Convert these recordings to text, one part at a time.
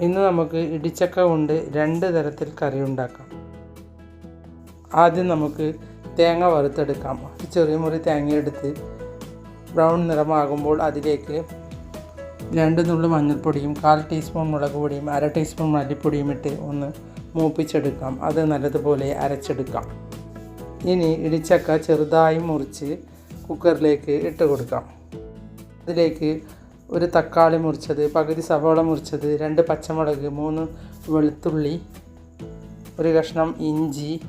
ഇന്ന് നമുക്ക് ഇടിച്ചക്ക കൊണ്ട് രണ്ട് തരത്തിൽ കറി ഉണ്ടാക്കാം. ആദ്യം നമുക്ക് തേങ്ങ വറുത്തെടുക്കാം. ചെറിയ മുറി തേങ്ങ എടുത്ത് ബ്രൗൺ നിറമാകുമ്പോൾ അതിലേക്ക് രണ്ട് നുള്ളു മഞ്ഞൾപ്പൊടിയും കാൽ ടീസ്പൂൺ മുളക് പൊടിയും അര ടീസ്പൂൺ മല്ലിപ്പൊടിയും ഇട്ട് ഒന്ന് മൂപ്പിച്ചെടുക്കാം. അത് നല്ലതുപോലെ അരച്ചെടുക്കാം. ഇനി ഇടിച്ചക്ക ചെറുതായി മുറിച്ച് കുക്കറിലേക്ക് ഇട്ട് കൊടുക്കാം. അതിലേക്ക് ഒരു തക്കാളി മുറിച്ചത് പകുതി സവോള മുറിച്ചത് രണ്ട് പച്ചമുളക് മൂന്ന് വെളുത്തുള്ളി ഒരു കഷ്ണം ഇഞ്ചി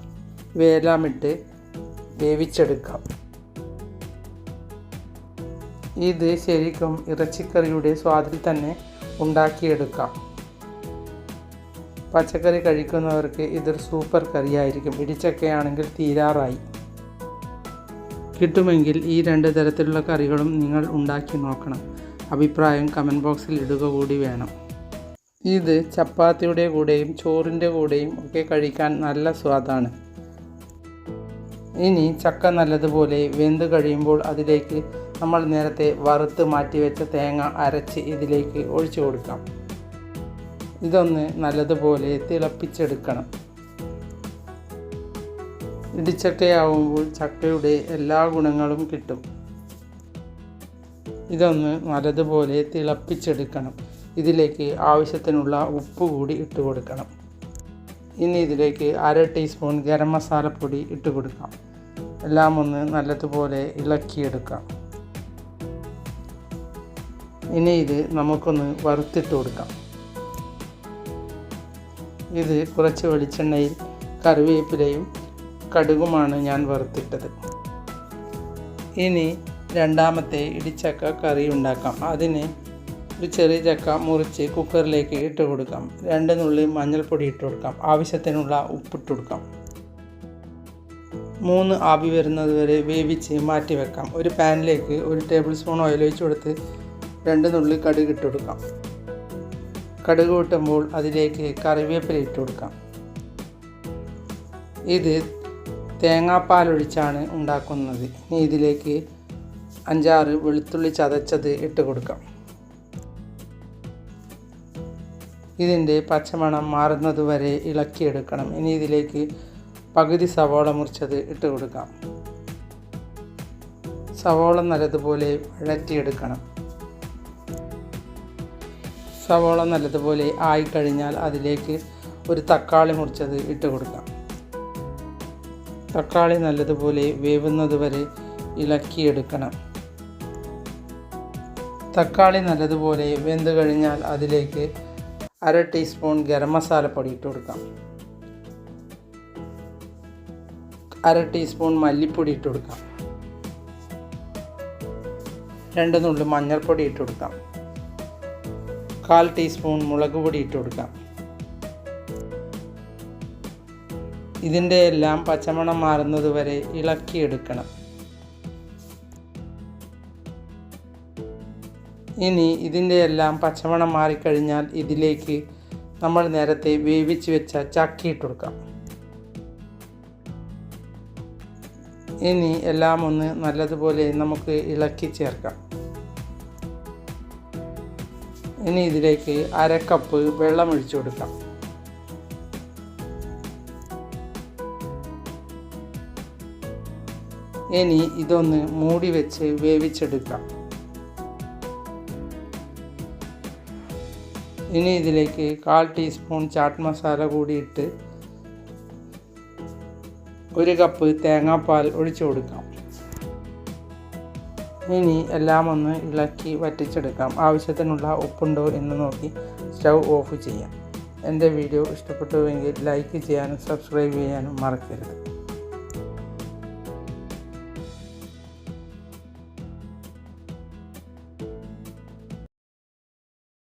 ഇവയെല്ലാമിട്ട് വേവിച്ചെടുക്കാം. ഇത് ശരിക്കും ഇറച്ചിക്കറിയുടെ സ്വാദിൽ തന്നെ ഉണ്ടാക്കിയെടുക്കാം. പച്ചക്കറി കഴിക്കുന്നവർക്ക് ഇതൊരു സൂപ്പർ കറിയായിരിക്കും. ഇടിച്ചക്കയാണെങ്കിൽ തീരാറായി. കിട്ടുമെങ്കിൽ ഈ രണ്ട് തരത്തിലുള്ള കറികളും നിങ്ങൾ ഉണ്ടാക്കി നോക്കണം. അഭിപ്രായം കമന്റ് ബോക്സിൽ ഇടുക കൂടി വേണം. ഇത് ചപ്പാത്തിയുടെ കൂടെയും ചോറിന്റെ കൂടെയും ഒക്കെ കഴിക്കാൻ നല്ല സ്വാദാണ്. ഇനി ചക്ക നല്ലതുപോലെ വെന്ത് കഴിയുമ്പോൾ അതിലേക്ക് നമ്മൾ നേരത്തെ വറുത്ത് മാറ്റിവെച്ച തേങ്ങ അരച്ച് ഇതിലേക്ക് ഒഴിച്ചു കൊടുക്കാം. ഇതൊന്ന് നല്ലതുപോലെ തിളപ്പിച്ചെടുക്കണം. ഇടിച്ചക്കയാവുമ്പോൾ ചക്കയുടെ എല്ലാ ഗുണങ്ങളും കിട്ടും. ഇതൊന്ന് നല്ലതുപോലെ തിളപ്പിച്ചെടുക്കണം. ഇതിലേക്ക് ആവശ്യത്തിനുള്ള ഉപ്പ് കൂടി ഇട്ട് കൊടുക്കണം. ഇനി ഇതിലേക്ക് അര ടീസ്പൂൺ ഗരം മസാലപ്പൊടി ഇട്ട് കൊടുക്കാം. എല്ലാം ഒന്ന് നല്ലതുപോലെ ഇളക്കിയെടുക്കാം. ഇനി ഇത് നമുക്കൊന്ന് വറുത്തിട്ട് കൊടുക്കാം. ഇത് കുറച്ച് വെളിച്ചെണ്ണയിൽ കറിവേപ്പിലയും കടുകുമാണ് ഞാൻ വറുത്തിട്ടത്. ഇനി രണ്ടാമത്തെ ഇടിച്ചക്ക കറി ഉണ്ടാക്കാം. അതിന് ഒരു ചെറിയ ചക്ക മുറിച്ച് കുക്കറിലേക്ക് ഇട്ട് കൊടുക്കാം. രണ്ട് നുള്ളി മഞ്ഞൾപ്പൊടി ഇട്ട് കൊടുക്കാം. ആവശ്യത്തിനുള്ള ഉപ്പിട്ട് കൊടുക്കാം. മൂന്ന് ആവി വരുന്നത് വരെ വേവിച്ച് മാറ്റി വെക്കാം. ഒരു പാനിലേക്ക് ഒരു ടേബിൾ സ്പൂൺ ഓയിൽ ഒഴിച്ച് കൊടുത്ത് രണ്ട് നുള്ളി കടുക് ഇട്ട് കൊടുക്കാം. കടുക് കൂട്ടുമ്പോൾ അതിലേക്ക് കറിവേപ്പില ഇട്ട് കൊടുക്കാം. ഇത് തേങ്ങാപ്പാലൊഴിച്ചാണ് ഉണ്ടാക്കുന്നത്. ഇനി ഇതിലേക്ക് അഞ്ചാറ് വെളുത്തുള്ളി ചതച്ചത് ഇട്ട് കൊടുക്കാം. ഇതിന്റെ പച്ചമണം മാറുന്നത് വരെ ഇളക്കിയെടുക്കണം. ഇനി ഇതിലേക്ക് പകുതി സവോള മുറിച്ചത് ഇട്ട് കൊടുക്കാം. സവോള നല്ലതുപോലെ വഴറ്റിയെടുക്കണം. സവോള നല്ലതുപോലെ ആയിക്കഴിഞ്ഞാൽ അതിലേക്ക് ഒരു തക്കാളി മുറിച്ചത് ഇട്ട് കൊടുക്കാം. തക്കാളി നല്ലതുപോലെ വേവുന്നത് വരെ ഇളക്കിയെടുക്കണം. തക്കാളി നല്ലതുപോലെ വെന്ത് കഴിഞ്ഞാൽ അതിലേക്ക് അര ടീസ്പൂൺ ഗരം മസാലപ്പൊടി ഇട്ട് കൊടുക്കാം. അര ടീസ്പൂൺ മല്ലിപ്പൊടി ഇട്ട് കൊടുക്കാം. രണ്ട് നുള്ളി മഞ്ഞൾപ്പൊടി ഇട്ട് കൊടുക്കാം. കാൽ ടീസ്പൂൺ മുളക് പൊടി ഇട്ട് കൊടുക്കാം. ഇതിന്റെ എല്ലാം പച്ചമണം മാറുന്നത് വരെ ഇളക്കിയെടുക്കണം. ഇനി ഇതിന്റെ എല്ലാം പച്ചമണം മാറിക്കഴിഞ്ഞാൽ ഇതിലേക്ക് നമ്മൾ നേരത്തെ വേവിച്ച് വെച്ച ചക്കി ഇട്ട് കൊടുക്കാം. ഇനി എല്ലാം ഒന്ന് നല്ലതുപോലെ നമുക്ക് ഇളക്കി ചേർക്കാം. ഇനി ഇതിലേക്ക് അര കപ്പ് വെള്ളം ഒഴിച്ചു കൊടുക്കാം. ഇനി ഇതൊന്ന് മൂടി വെച്ച് വേവിച്ചെടുക്കാം. ഇനി ഇതിലേക്ക് കാൽ ടീസ്പൂൺ ചാട്ട് മസാല കൂടി ഇട്ട് ഒരു കപ്പ് തേങ്ങാപ്പാൽ ഒഴിച്ചു കൊടുക്കാം. ഇനി എല്ലാം ഒന്ന് ഇളക്കി വറ്റിച്ചെടുക്കാം. ആവശ്യത്തിനുള്ള ഉപ്പുണ്ടോ എന്ന് നോക്കി സ്റ്റൗ ഓഫ് ചെയ്യാം. എന്റെ വീഡിയോ ഇഷ്ടപ്പെട്ടുവെങ്കിൽ ലൈക്ക് ചെയ്യാനും സബ്സ്ക്രൈബ് ചെയ്യാനും മറക്കരുത്.